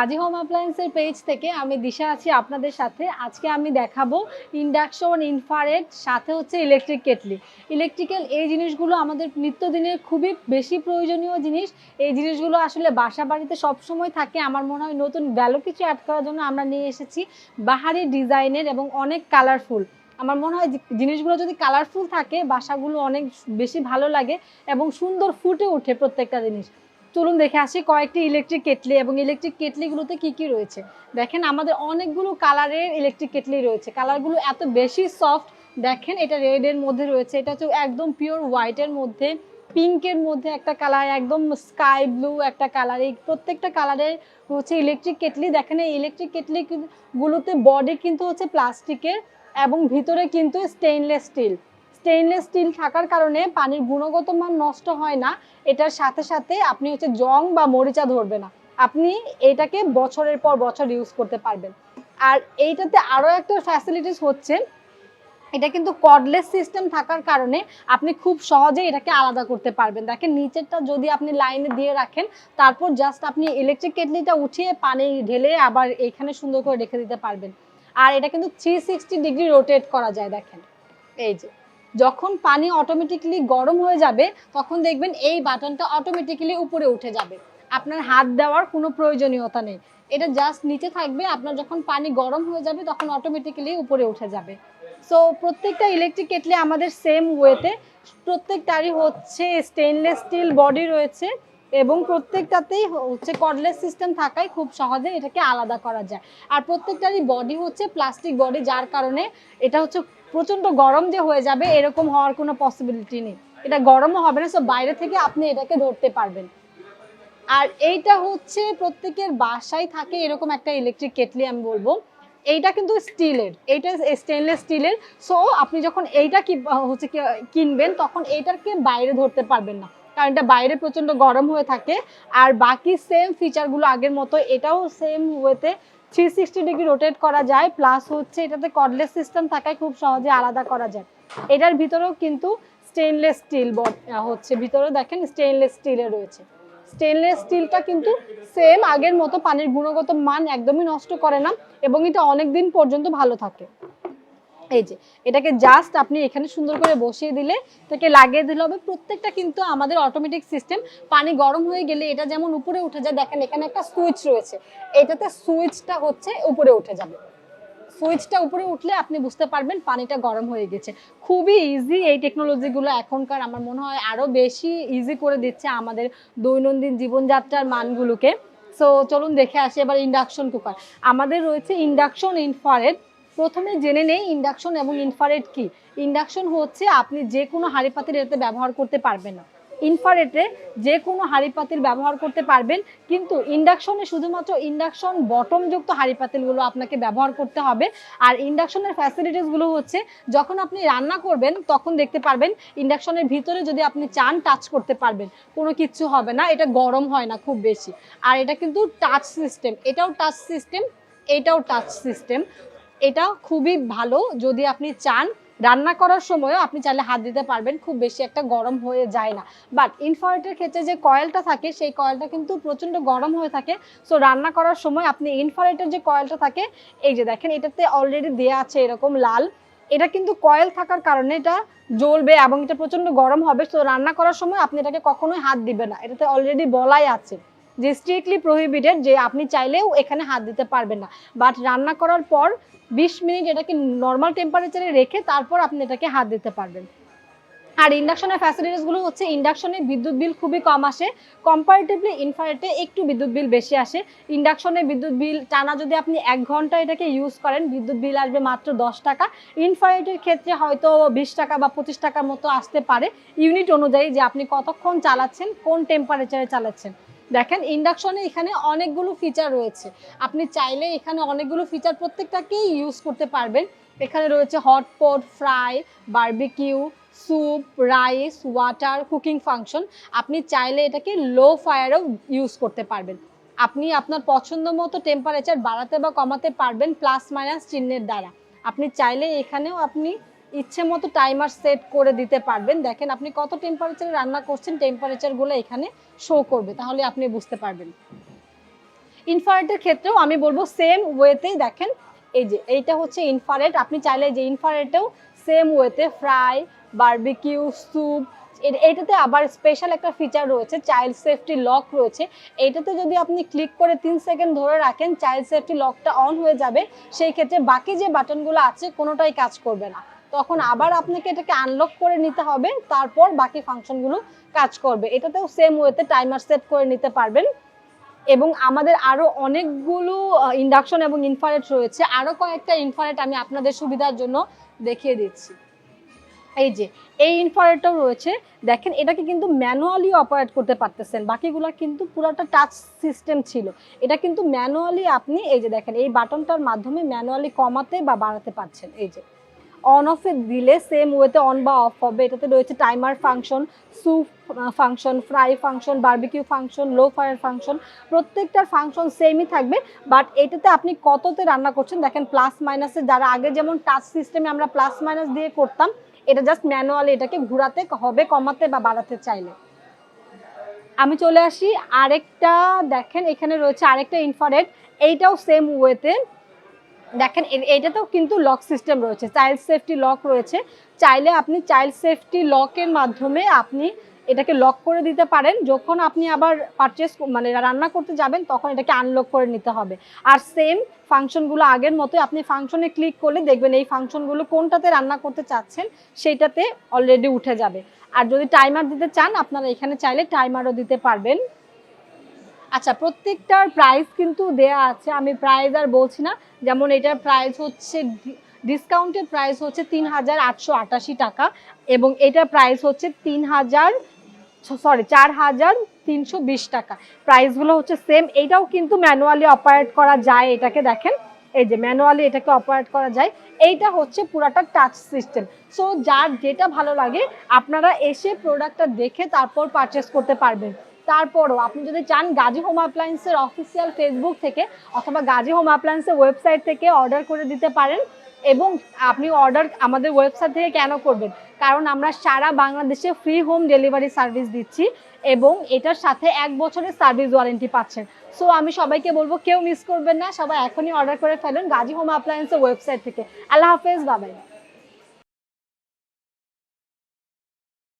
Gazi home অ্যাপ্লায়েন্সের page থেকে আমি দিশা আছি আপনাদের সাথে। আজকে আমি দেখাবো ইন্ডাকশন ইনফারেট সাথে হচ্ছে ইলেকট্রিক কেটলি ইলেকট্রিক্যাল এই জিনিসগুলো আমাদের নিত্যদিনের খুবই বেশি প্রয়োজনীয় জিনিস। এই জিনিসগুলো আসলে বাসা বাড়িতে সবসময় থাকে। আমার মনে হয় নতুন ভ্যালু কিছু অ্যাড করার জন্য আমরা নিয়ে এসেছি বাহারি ডিজাইনের এবং অনেক কালারফুল আমার মনে হয় জিনিসগুলো যদি কালারফুল থাকে, বাসাগুলো অনেক বেশি ভালো লাগে এবং সুন্দর ফুটে ওঠে প্রত্যেকটা জিনিস। চলুন দেখে আসি কয়েকটি ইলেকট্রিক কেটলি এবং ইলেকট্রিক কেটলিগুলোতে কি কি রয়েছে। দেখেন, আমাদের অনেকগুলো কালারের ইলেকট্রিক কেটলি রয়েছে। কালারগুলো এত বেশি সফট দেখেন এটা রেডের মধ্যে রয়েছে। এটা হচ্ছে একদম পিওর হোয়াইটের মধ্যে পিঙ্কের মধ্যে একটা কালার একদম স্কাই ব্লু একটা কালার এই প্রত্যেকটা কালারের হচ্ছে ইলেকট্রিক কেটলি দেখেন, এই ইলেকট্রিক কেটলি গুলোতে বডি কিন্তু হচ্ছে প্লাস্টিকের এবং ভিতরে কিন্তু স্টেইনলেস স্টিল স্টেইনলেস স্টিল থাকার কারণে পানির গুণগত মান নষ্ট হয় না। এটার সাথে সাথে আপনি হচ্ছে জং বা মরিচা ধরবে না। আপনি এটাকে বছরের পর বছর ইউজ করতে পারবেন। আর এইটাতে আরও একটা ফ্যাসিলিটিস হচ্ছে, এটা কিন্তু কর্ডলেস সিস্টেম থাকার কারণে আপনি খুব সহজে এটাকে আলাদা করতে পারবেন। দেখেন, নিচেরটা যদি আপনি লাইনে দিয়ে রাখেন, তারপর জাস্ট আপনি ইলেকট্রিক কেটলিটা উঠিয়ে পানি ঢেলে আবার এইখানে সুন্দর করে রেখে দিতে পারবেন। আর এটা কিন্তু থ্রি সিক্সটি ডিগ্রি রোটেট করা যায়, দেখেন। এই যে। যখন পানি অটোমেটিক্যালি গরম হয়ে যাবে, তখন দেখবেন এই বাটনটা অটোমেটিক্যালি উপরে উঠে যাবে। আপনার হাত দেওয়ার কোনো প্রয়োজনীয়তা নেই। এটা জাস্ট নিচে থাকবে, আপনার যখন পানি গরম হয়ে যাবে, তখন অটোমেটিক্যালি উপরে উঠে যাবে। সো প্রত্যেকটা ইলেকট্রিক কেটলি আমাদের সেম ওয়েতে প্রত্যেকটারই হচ্ছে স্টেনলেস স্টিল বডি রয়েছে এবং প্রত্যেকটাতেই হচ্ছে কর্ডলেস সিস্টেম থাকায় খুব সহজে এটাকে আলাদা করা যায়। আর প্রত্যেকটারই বডি হচ্ছে প্লাস্টিক বডি যার কারণে এটা হচ্ছে প্রচণ্ড গরম যে হয়ে যাবে, এরকম হওয়ার কোনো পসিবিলিটি নেই। এটা গরমও হবে না সো বাইরে থেকে আপনি এটাকে ধরতে পারবেন। আর এইটা হচ্ছে প্রত্যেকের বাসায় থাকে এরকম একটা ইলেকট্রিক কেটলি আমি বলব। এইটা কিন্তু স্টিলের, এইটা স্টেনলেস স্টিলের সো আপনি যখন এইটা কি, হচ্ছে কিনবেন, তখন এইটাকে বাইরে ধরতে পারবেন না। কারণ এটা বাইরে প্রচণ্ড গরম হয়ে থাকে। আর বাকি সেম ফিচারগুলো আগের মতো, এটাও সেম ওয়েতে থ্রি সিক্সটি ডিগ্রি রোটেট করা যায় প্লাস হচ্ছে এটাতে কর্ডলেস সিস্টেম থাকায় খুব সহজে আলাদা করা যায়। এটার ভিতরেও কিন্তু স্টেনলেস স্টিল হচ্ছে। ভিতরে দেখেন স্টেনলেস স্টিলে রয়েছে। স্টেনলেস স্টিলটা কিন্তু সেম আগের মতো পানির গুণগত মান একদমই নষ্ট করে না, এবং এটা অনেক দিন পর্যন্ত ভালো থাকে। এই যে, এটাকে জাস্ট আপনি এখানে সুন্দর করে বসিয়ে দিলে এটাকে লাগিয়ে দিলে হবে। প্রত্যেকটা কিন্তু আমাদের অটোমেটিক সিস্টেম পানি গরম হয়ে গেলে এটা যেমন উপরে উঠে যায়, দেখেন এখানে একটা সুইচ রয়েছে। এটাতে সুইচটা হচ্ছে উপরে উঠে যাবে। সুইচটা উপরে উঠলে আপনি বুঝতে পারবেন পানিটা গরম হয়ে গেছে। খুবই ইজি এই টেকনোলজিগুলো এখনকার আমার মনে হয় আরও বেশি ইজি করে দিচ্ছে আমাদের দৈনন্দিন জীবনযাত্রার মানগুলোকে। সো চলুন দেখে আসি এবার ইন্ডাকশন কুকার আমাদের রয়েছে ইন্ডাকশন ইনফারেট প্রথমে জেনে নেই ইন্ডাকশন এবং ইনফারেট কি। ইন্ডাকশন হচ্ছে আপনি যে কোনো হাঁড়ি পাতিল এতে ব্যবহার করতে পারবেন না। ইনফারেটে যে কোনো হাঁড়ি পাতিল ব্যবহার করতে পারবেন, কিন্তু ইন্ডাকশনে শুধুমাত্র ইন্ডাকশন বটমযুক্ত হাঁড়ি পাতিলগুলো আপনাকে ব্যবহার করতে হবে। আর ইন্ডাকশনের ফ্যাসিলিটিসগুলো হচ্ছে, যখন আপনি রান্না করবেন, তখন দেখতে পারবেন ইন্ডাকশনের ভিতরে যদি আপনি চান টাচ করতে পারবেন, কোনো কিছু হবে না, এটা গরম হয় না খুব বেশি। আর এটা কিন্তু টাচ সিস্টেম এটাও টাচ সিস্টেম এটাও টাচ সিস্টেম এটা খুবই ভালো। যদি আপনি চান রান্না করার সময়ও আপনি চাইলে হাত দিতে পারবেন, খুব বেশি একটা গরম হয়ে যায় না। বাট ইনফারেটের ক্ষেত্রে যে কয়েলটা থাকে, সেই কয়েলটা কিন্তু প্রচণ্ড গরম হয়ে থাকে। সো রান্না করার সময় আপনি ইনফারেটের যে কয়েলটা থাকে, এই যে দেখেন, এটাতে অলরেডি দেয়া আছে এরকম লাল। এটা কিন্তু কয়েল থাকার কারণে এটা জ্বলবে এবং এটা প্রচণ্ড গরম হবে। সো রান্না করার সময় আপনি এটাকে কখনোই হাত দিবে না। এটাতে অলরেডি বলাই আছে যে স্ট্রিক্টলি প্রহিবিটেড যে আপনি চাইলেও এখানে হাত দিতে পারবেন না। বাট রান্না করার পর বিশ মিনিট এটাকে নর্মাল টেম্পারেচারে রেখে তারপর আপনি এটাকে হাত দিতে পারবেন। আর ইন্ডাকশনের ফ্যাসিলিটিসগুলো হচ্ছে ইন্ডাকশনে বিদ্যুৎ বিল খুবই কম আসে। কম্পারেটিভলি ইনফারেটে একটু বিদ্যুৎ বিল বেশি আসে। ইন্ডাকশনে বিদ্যুৎ বিল টানা যদি আপনি এক ঘণ্টা এটাকে ইউজ করেন, বিদ্যুৎ বিল আসবে মাত্র দশ টাকা। ইনফারেটের ক্ষেত্রে হয়তো বিশ টাকা বা পঁচিশ টাকার মতো আসতে পারে। ইউনিট অনুযায়ী যে আপনি কতক্ষণ চালাচ্ছেন, কোন টেম্পারেচারে চালাচ্ছেন। দেখেন ইন্ডাকশনে এখানে অনেকগুলো ফিচার রয়েছে। আপনি চাইলে এখানে অনেকগুলো ফিচার প্রত্যেকটাকেই ইউজ করতে পারবেন। এখানে রয়েছে hotpot fry barbecue soup rice water cooking function আপনি চাইলে এটাকে লো ফায়ারেও ইউজ করতে পারবেন। আপনি আপনার পছন্দ মতো টেম্পারেচার বাড়াতে বা কমাতে পারবেন প্লাস মাইনাস চিহ্নের দ্বারা। আপনি চাইলে এখানেও আপনি ইচ্ছে মতো টাইমার সেট করে দিতে পারবেন। দেখেন আপনি কত টেম্পারেচারে রান্না করছেন টেম্পারেচারগুলো এখানে শো করবে, তাহলে আপনি বুঝতে পারবেন। ইনফারেটের ক্ষেত্রেও আমি বলব সেম ওয়েতেই দেখেন, এই যে এইটা হচ্ছে ইনফারেট আপনি চাইলে যে ইনফারেটেও সেম ওয়েতে ফ্রাই বারবিকিউ স্যুপ এইটাতে আবার স্পেশাল একটা ফিচার রয়েছে চাইল্ড সেফটি লক রয়েছে। এইটাতে যদি আপনি ক্লিক করে তিন সেকেন্ড ধরে রাখেন চাইল্ড সেফটি লকটা অন হয়ে যাবে, সেই ক্ষেত্রে বাকি যে বাটনগুলো আছে, কোনোটাই কাজ করবে না। তখন আবার আপনাকে এটাকে আনলক করে নিতে হবে, তারপর বাকি ফাংশনগুলো কাজ করবে। এটাতেও সেম ওয়েতে টাইমার সেট করে নিতে পারবেন। এবং আমাদের আরও অনেকগুলো ইন্ডাকশন এবং ইনফারেট রয়েছে। আরও কয়েকটা ইনফারেট আমি আপনাদের সুবিধার জন্য দেখিয়ে দিচ্ছি। এই যে, এই ইনফারেটও রয়েছে। দেখেন, এটাকে কিন্তু ম্যানুয়ালি অপারেট করতে পারতেছেন। বাকিগুলো কিন্তু পুরোটা টাচ সিস্টেম ছিল। এটা কিন্তু ম্যানুয়ালি আপনি, এই যে দেখেন, এই বাটনটার মাধ্যমে ম্যানুয়ালি কমাতে বা বাড়াতে পারছেন। এই যে অন অফে দিলে সেম ওয়েতে অন বা অফ হবে। এটাতে রয়েছে timer function soup function fry function barbecue function low fire function প্রত্যেকটার ফাংশন সেমই থাকবে। বাট এটাতে আপনি কততে রান্না করছেন, দেখেন প্লাস মাইনাসে যারা আগে যেমন টাচ সিস্টেমে আমরা প্লাস মাইনাস দিয়ে করতাম, এটা জাস্ট ম্যানুয়ালি এটাকে ঘোরাতে হবে কমাতে বা বাড়াতে চাইলে। আমি চলে আসি, আরেকটা দেখেন, এখানে রয়েছে আরেকটা ইনফারেট এইটাও সেম ওয়েতে দেখেন, এ- এইটাতেও কিন্তু লক সিস্টেম রয়েছে চাইল্ড সেফটি লক রয়েছে। চাইলে আপনি চাইল্ড সেফটি লকের মাধ্যমে আপনি এটাকে লক করে দিতে পারেন। যখন আপনি আবার পারচেস মানে রান্না করতে যাবেন, তখন এটাকে আনলক করে নিতে হবে। আর সেম ফাংশনগুলো আগের মতো আপনি ফাংশনে ক্লিক করলে দেখবেন এই ফাংশনগুলো কোনটাতে রান্না করতে চাচ্ছেন, সেইটাতে অলরেডি উঠে যাবে। আর যদি টাইমার দিতে চান, আপনারা এখানে চাইলে টাইমারও দিতে পারবেন। আচ্ছা প্রত্যেকটার প্রাইস কিন্তু দেয়া আছে। আমি প্রাইস আর বলছি না। যেমন এটার প্রাইস হচ্ছে ডিসকাউন্টের প্রাইস হচ্ছে তিন হাজার আটশো আটাশি টাকা এবং এটার প্রাইস হচ্ছে তিন হাজার সরি চার হাজার তিনশো বিশ টাকা। প্রাইসগুলো হচ্ছে সেম এটাও কিন্তু ম্যানুয়ালি অপারেট করা যায় এটাকে দেখেন। এই যে ম্যানুয়ালি এটাকে অপারেট করা যায়। এইটা হচ্ছে পুরাটা টাচ সিস্টেম সো যার যেটা ভালো লাগে, আপনারা এসে প্রোডাক্টটা দেখে তারপর পারচেস করতে পারবেন। তারপরও আপনি যদি চান গাজী হোম অ্যাপ্লায়েন্সের অফিসিয়াল ফেসবুক থেকে অথবা গাজী হোম অ্যাপ্লায়েন্সের ওয়েবসাইট থেকে অর্ডার করে দিতে পারেন এবং আপনি অর্ডার আমাদের ওয়েবসাইট থেকে কেন করবেন? কারণ আমরা সারা বাংলাদেশে ফ্রি হোম ডেলিভারি সার্ভিস দিচ্ছি এবং এটার সাথে এক বছরের সার্ভিস ওয়ারেন্টি পাচ্ছেন। সো আমি সবাইকে বলব, কেউ মিস করবেন না, সবাই এখনই অর্ডার করে ফেলুন গাজী হোম অ্যাপ্লায়েন্সের ওয়েবসাইট থেকে। আল্লাহ হাফেজ বাবাই